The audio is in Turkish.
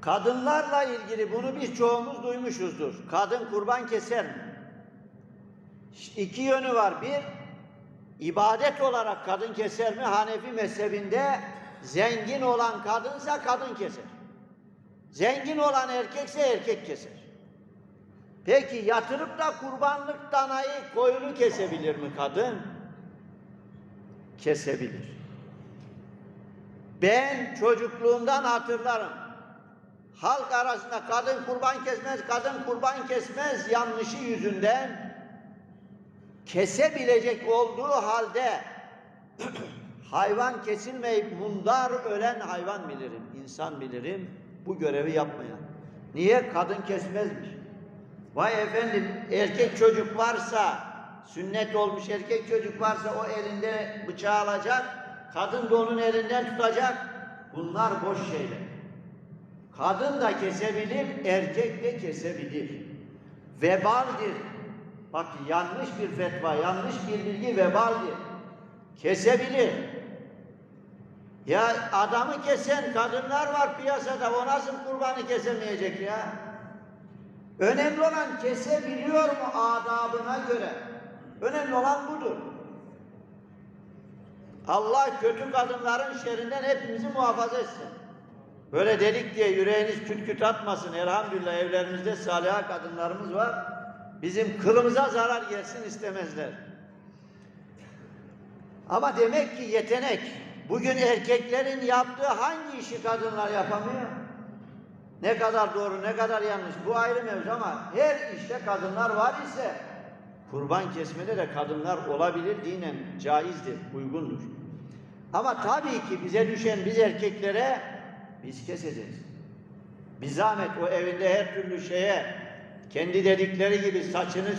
Kadınlarla ilgili bunu birçoğumuz duymuşuzdur. Kadın kurban keser mi? İki yönü var. Bir, ibadet olarak kadın keser mi? Hanefi mezhebinde zengin olan kadınsa kadın keser. Zengin olan erkekse erkek keser. Peki yatırıp da kurbanlık danayı koyunu kesebilir mi kadın? Kesebilir. Ben çocukluğumdan hatırlarım. Halk arasında kadın kurban kesmez, kadın kurban kesmez yanlışı yüzünden kesebilecek olduğu halde hayvan kesilmeyip mundar ölen hayvan bilirim, insan bilirim bu görevi yapmayan. Niye? Kadın kesmezmiş. Vay efendim erkek çocuk varsa, sünnet olmuş erkek çocuk varsa o elinde bıçağı alacak, kadın da onun elinden tutacak. Bunlar boş şeyler. Kadın da kesebilir, erkek de kesebilir. Vebaldir. Bak yanlış bir fetva, yanlış bir bilgi vebaldir. Kesebilir. Ya adamı kesen kadınlar var piyasada, o nasıl kurbanı kesemeyecek ya? Önemli olan kesebiliyor mu adabına göre? Önemli olan budur. Allah kötü kadınların şerrinden hepimizi muhafaza etsin. Böyle dedik diye yüreğiniz küt küt atmasın. Elhamdülillah evlerimizde saliha kadınlarımız var. Bizim kılımıza zarar gelsin istemezler. Ama demek ki yetenek. Bugün erkeklerin yaptığı hangi işi kadınlar yapamıyor? Ne kadar doğru, ne kadar yanlış bu ayrı mevzu ama her işte kadınlar var ise kurban kesmede de kadınlar olabilir dinen caizdir, uygundur. Ama tabii ki bize düşen biz erkeklere biz keseceğiz. Bir zahmet o evinde her türlü şeye kendi dedikleri gibi saçını